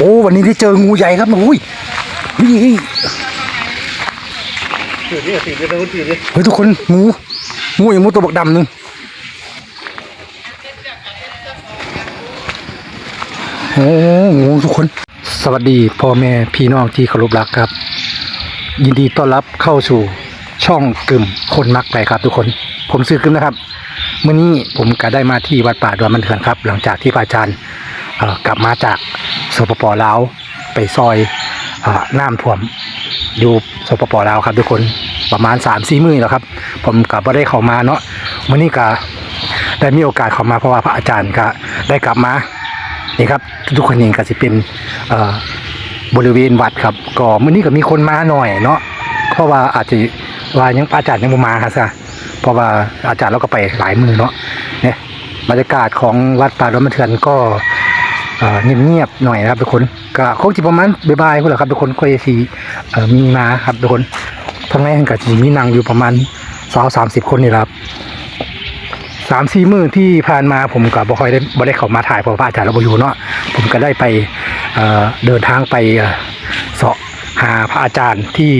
โอ้วันนี้ได้เจองูใหญ่ครับอุ้ยนี่ถือนี่ถือนี่ต้องถือนี่เฮ้ยทุกคนงูงูอย่างงูตัวบักดำหนึ่งโอ้งูทุกคน สวัสดีพ่อแม่พี่น้องที่เคารพรักครับ ยินดีต้อนรับเข้าสู่ช่องกึ่มคนมักไปครับ ทุกคน ผมซื้อกึ่มนะครับเมื่อนี้ผมก็ได้มาที่วัดป่าดอนมันเถื่อนครับ หลังจากที่พระอาจารย์กลับมาจาก สปปลาวไปซอยอ่อน้ำท่วมอยู่สปปลาวครับทุกคนประมาณ3ามสี่มื้อแล้วครับ ผมกับได้เข้ามาเนาะมื่อนี้ก็ได้มีโอกาสเข้ามาเพราะว่าพระอาจารย์ก็ได้กลับมานี่ครับ ทุกคนเองก็จะเป็นบริเวณวัดครับ ก็มื่อนี้ก็มีคนมาหน่อยเนาะเพราะว่าอาจจะว่ายังอาจารย์ยังบ่มาครับซะเพราะว่าอาจารย์เราก็ไปหลายมือเนาะเนี่ยบรรยากาศของวัดป่าดอนมะเทือนก็ เอ่อเงียบๆหน่อยนะครับทุกคนก็คงจะประมาณบ่ายๆพวกแหละครับทุกคนค่อยสีมีมาครับทุกคนทั้งในก็จะมีนั่งอยู่ประมาณสาวสามสิบคนนี่ครับสามสี่มื้อที่ผ่านมาผมก็บ่ค่อยได้บ่ได้เข้ามาถ่ายเพราะว่าอาจารย์เราบ่อยู่เนาะผมก็ได้ไปเดินทางไปเอ่อเสาะหาพระอาจารย์ที่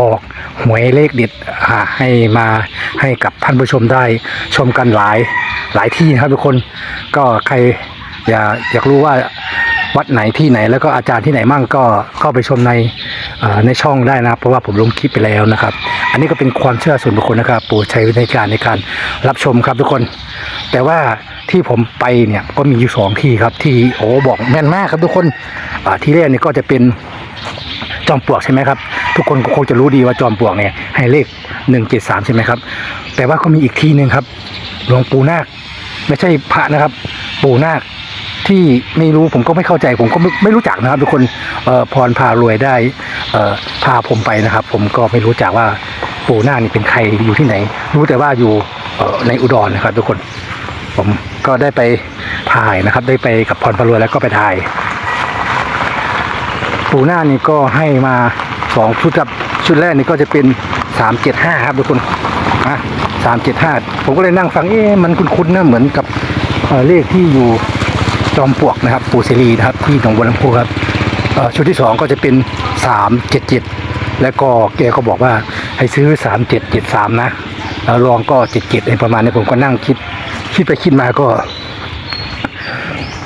บอกหวยเลขเด็ดให้มาให้กับท่านผู้ชมได้ชมกันหลายหลายที่นะครับทุกคนก็ใคร อยากอยากรู้ว่าวัดไหนที่ไหนแล้วก็อาจารย์ที่ไหนมั่งก็เข้าไปชมในในช่องได้นะเพราะว่าผมลงคลิปไปแล้วนะครับ อันนี้ก็เป็นความเชื่อส่วนบุคคลนะครับโปรดใช้วิจารณญาณในการรับชมครับทุกคน แต่ว่าที่ผมไปเนี่ยก็มีอยู่สองที่ครับที่โอ้บอกแม่นมากครับทุกคนที่แรกนี่ก็จะเป็นจอมปลวกใช่ไหมครับทุกคนก็คงจะรู้ดีว่าจอมปลวกเนี่ยให้เลขหนึ่งเจ็ดสามใช่ไหมครับแต่ว่าก็มีอีกที่หนึ่งครับหลวงปู่นาคไม่ใช่พระนะครับ ปู่นาค ที่ไม่รู้ผมก็ไม่เข้าใจ ผมก็ไม่ไมรู้จักนะครับทุกคนพรพารวยได้พาผมไปนะครับ ผมก็ไม่รู้จักว่าปู่นาคนี่เป็นใครอยู่ที่ไหน รู้แต่ว่าอยู่ในอุดรนะครับ ทุกคน ผมก็ได้ไปถ่ายนะครับ ได้ไปกับพรพารวยแล้วก็ไปถ่าย ปู่นาคนี่ก็ให้มาสองชุดครับชุดแรกนี่ก็จะเป็นสามเจ็ดห้าครับทุกคนอะสามเจ็ดห้าผมก็เลยนั่งฟังเอ๊ะมันคุ้นๆนะเหมือนกับเเลขที่อยู่ จอมปลวกนะครับ ปู่เสรีนะครับ ที่หนองบัวลำพูครับชุดที่สองก็จะเป็นสามเจ็ดเจ็ดแล้วก็แกก็บอกว่าให้ซื้อสามเจ็ดเจ็ดสามนะแล้วรองก็เจ็ดเจ็ดประมาณนี้ผมก็นั่งคิด คิดไปคิดมาก็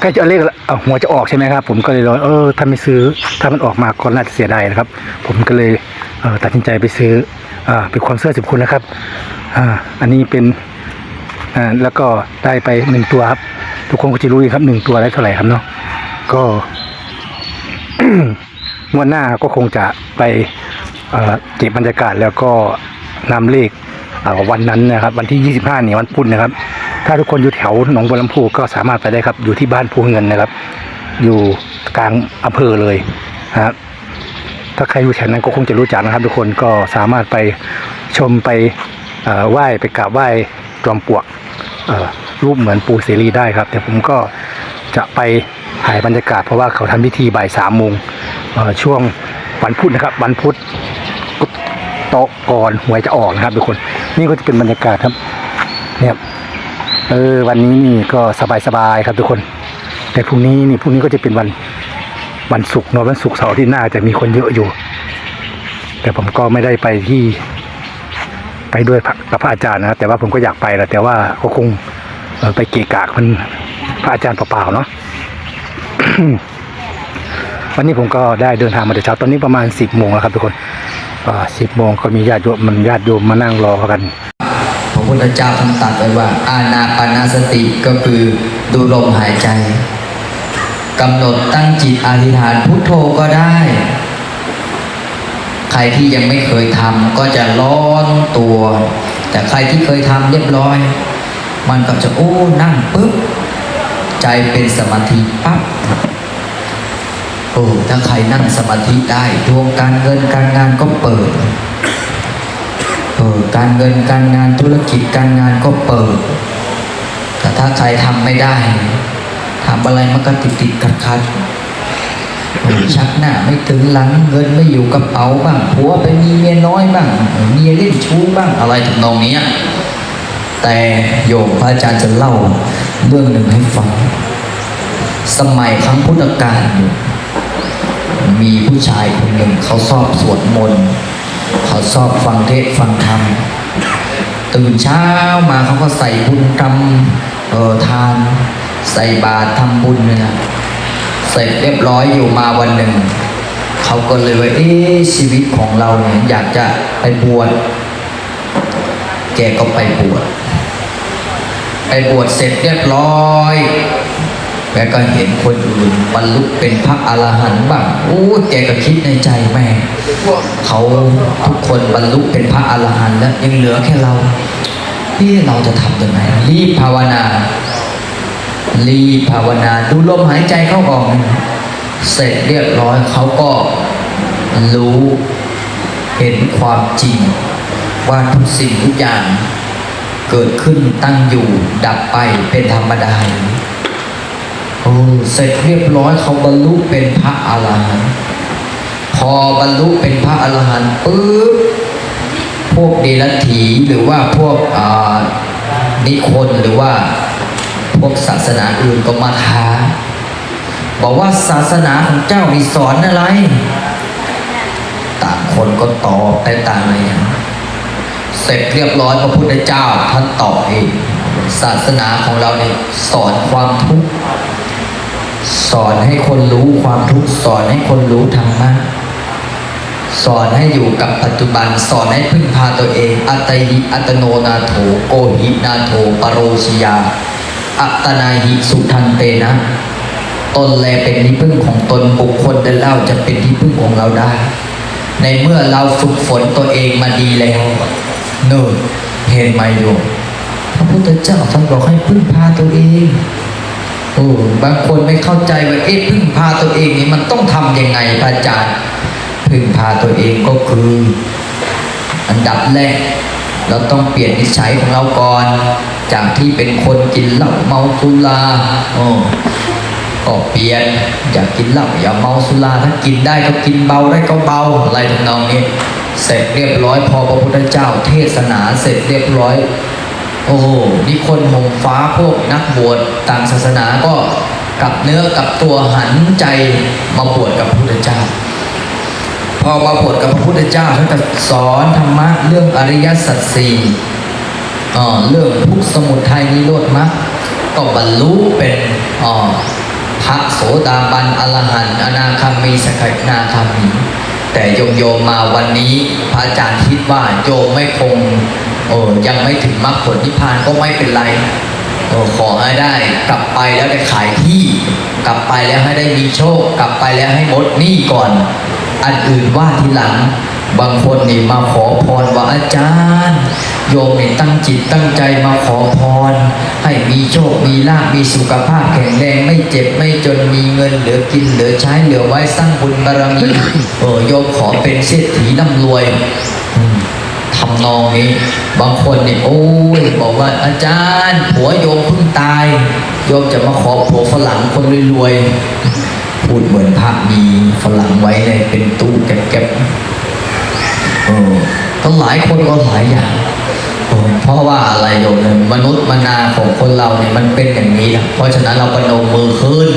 ใกล้จะเลขเออหัวจะออกใช่ไหมครับ ผมก็เลยรอเออถ้าไม่ซื้อถ้ามันออกมาก็น่าจะเสียดายนะครับ ผมก็เลยเตัดสินใจไปซื้ออเป็นความเชื่อสิบคุณนะครับอ่าอันนี้เป็นอ่าแล้วก็ได้ไปหนึ่งตัวครับ ทุกคนก็จะรู้ดีครับหนึ่งตัวได้เท่าไหร่ครับเนาะก็งวดหน้าก็คงจะไปเอ่อเก็บบรรยากาศแล้วก็นำเลขเอ่อวันนั้นนะครับ วันที่ 25เนี่ยวันพุธนะครับ ถ้าทุกคนอยู่แถวหนองบัวลำพูก็สามารถไปได้ครับ อยู่ที่บ้านภูเงินนะครับ อยู่กลางอำเภอเลยนะครับถ้าใครอยู่แถวนั้นก็คงจะรู้จักนะครับ ทุกคนก็สามารถไปชมไปเอ่อไหว้ไปกราบไหว้จอมปลวกเอ่อ รูปเหมือนปูเสรีได้ครับ แต่ผมก็จะไปถ่ายบรรยากาศเพราะว่าเขาทำพิธีบ่ายสามโมงช่วงวันพุธนะครับ วันพุธโตะก่อนหวยจะออกนะครับทุกคน นี่ก็จะเป็นบรรยากาศครับ เนี่ยเออวันนี้นี่ก็สบายๆครับทุกคน แต่พรุ่งนี้นี่พรุ่งนี้ก็จะเป็นวันวันศุกร์เนอะวันศุกร์เสาร์ที่หน้าจะมีคนเยอะอยู่ แต่ผมก็ไม่ได้ไปที่ ไปด้วยพระกับพระอาจารย์นะครับแต่ว่าผมก็อยากไปแหละแต่ว่าก็คง ไปเกะกะมันพระอาจารย์เปล่าๆเนาะวันนี้ผมก็ได้เดินทางมาแต่เช้าตอนนี้ประมาณสิบโมงแล้วครับทุกคนสิบโมงก็มีญาติโยมมันญาติโยมมานั่งรอกันพระพุทธเจ้าท่านตรัสไว้ว่า อานาปานาสติก็คือดูลมหายใจกำหนดตั้งจิตอธิษฐานพุทโธก็ได้ ใครที่ยังไม่เคยทำก็จะร้อนตัว แต่ใครที่เคยทำเรียบร้อย มันก็จะโอ้นั่งปุ๊บ ใจเป็นสมาธิปั๊บโอ้ถ้าใครนั่งสมาธิได้ดวงการเงินการงานก็เปิดเออการเงินการงานธุรกิจการงานก็เปิด แต่ถ้าใครทำไม่ได้ทำอะไรมันก็ติดติดขัดขัดชักหน้าไม่ถึงหลังเงินไม่อยู่กระเป๋าบ้างผัวไปมีเมียน้อยบ้างเมียเล่นชู้บ้างอะไรทำนองนี้ แต่โยมพระอาจารย์จะเล่าเรื่องหนึ่งให้ฟัง สมัยครั้งพุทธกาลอยู่มีผู้ชายคนหนึ่งเขาชอบสวดมนต์เขาชอบฟังเทศฟังธรรมตื่นเช้ามาเขาก็ใส่บุญทำเออทาน ใส่บาตรทำบุญเนี่ยนะเสร็จเรียบร้อยอยู่มาวันหนึ่ง เขาก็เลยว่าเอ๊ชีวิตของเราเนี่ยอยากจะไปบวชแกก็ไปบวช ไปบวชเสร็จเรียบร้อยแกก็เห็นคนอื่นบรรลุเป็นพระอรหันต์บ้างโอ้แกก็คิดในใจแม่เขาทุกคนบรรลุเป็นพระอรหันต์แล้วยังเหลือแค่เราเฮ้เราจะทำยังไงรีบภาวนา รีบภาวนาดูลมหายใจเข้าออก เสร็จเรียบร้อยเขาก็รู้เห็นความจริงว่าทุกสิ่งทุกอย่าง เกิดขึ้นตั้งอยู่ดับไปเป็นธรรมดาโอ้เสร็จเรียบร้อยเขาบรรลุเป็นพระอรหันต์พอบรรลุเป็นพระอรหันต์ปุ๊บพวกเดรัจฉีหรือว่าพวกนิคนหรือว่าพวกศาสนาอื่นก็มาท้าบอกว่าศาสนาของเจ้ามีสอนอะไร ต่างคนก็ตอบไปต่างอะไรอย่าง เสร็จเรียบร้อยพระพุทธเจ้าท่านตอบเองศาสนาของเราเนี่ยสอนความทุกข์สอนให้คนรู้ความทุกข์สอนให้คนรู้ธรรมะสอนให้อยู่กับปัจจุบัน สอนให้พึ่งพาตัวเอง อัตหิอัตโนนาโถโกหินาโถปโรชิยา อัตนาหิสุทันเตนะ ตนแลเป็นที่พึ่งของตนบุคคลใดเล่าจะเป็นที่พึ่งของเราได้ ในเมื่อเราฝึกฝนตัวเองมาดีแล้ว นิ่นเห็นไหมโยมพระพุทธเจ้าท่านบอกให้พึ่งพาตัวเองโอ้บางคนไม่เข้าใจว่าเอ๊ะพึ่งพาตัวเองนี่มันต้องทำยังไงพระอาจารย์พึ่งพาตัวเองก็คือ อันดับแรก เราต้องเปลี่ยนนิสัยของเราก่อน จากที่เป็นคนกินเหล้าเมาสุราโอ้ก็เปลี่ยนอยากกินเหล้าอย่าเมาสุราถ้ากินได้ก็กินเบาได้ก็เบาอะไรทำนองนี้ เสร็จเรียบร้อยพอพระพุทธเจ้าเทศนาเสร็จเรียบร้อย โอ้โหนี่คนหงฟ้าพวกนักบวชต่างศาสนาก็กลับเนื้อกลับตัวหันใจมาบวชกับพระพุทธเจ้า พอมาบวชกับพระพุทธเจ้าท่านก็สอนธรรมะเรื่องอริยสัจสี่อ่าเรื่องทุกสมุทัยนิโรธมรรคก็บรรลุเป็นอ่าพระโสดาบันอรหันต์อนาคามีสกทาคามี แต่โยมโยมมาวันนี้พระอาจารย์คิดว่าโยมไม่คงโอ้ยังไม่ถึงมรรคผลนิพพานก็ไม่เป็นไรโอ้ขอให้ได้ กลับไปแล้วได้ขายที่ กลับไปแล้วให้ได้มีโชค กลับไปแล้วให้หมดหนี้ก่อน อันอื่นว่าทีหลัง บางคนนี่มาขอพรว่าอาจารย์ โยมนี่ตั้งจิตตั้งใจมาขอพร ให้มีโชค มีลาภ มีสุขภาพแข็งแรง ไม่เจ็บไม่จน มีเงินเหลือกินเหลือใช้เหลือไว้สร้างบุญบารมี เออโยมขอเป็นเศรษฐีร่ำรวยอืมทำนองนี้ บางคนนี่โอ้ยบอกว่าอาจารย์ ผัวโยมเพิ่งตาย โยมจะมาขอผัวฝรั่งคนรวยๆพูดเหมือนพระมีฝรั่งไว้ในเป็นตู้เก็บๆ ต้องหลายคนก็หลายอย่างเพราะว่าอะไรโยมเนี่ยมนุษย์มนาของคนเราเนี่ยมันเป็นอย่างนี้แหละเพราะฉะนั้นเราก็โนมมือขึ้น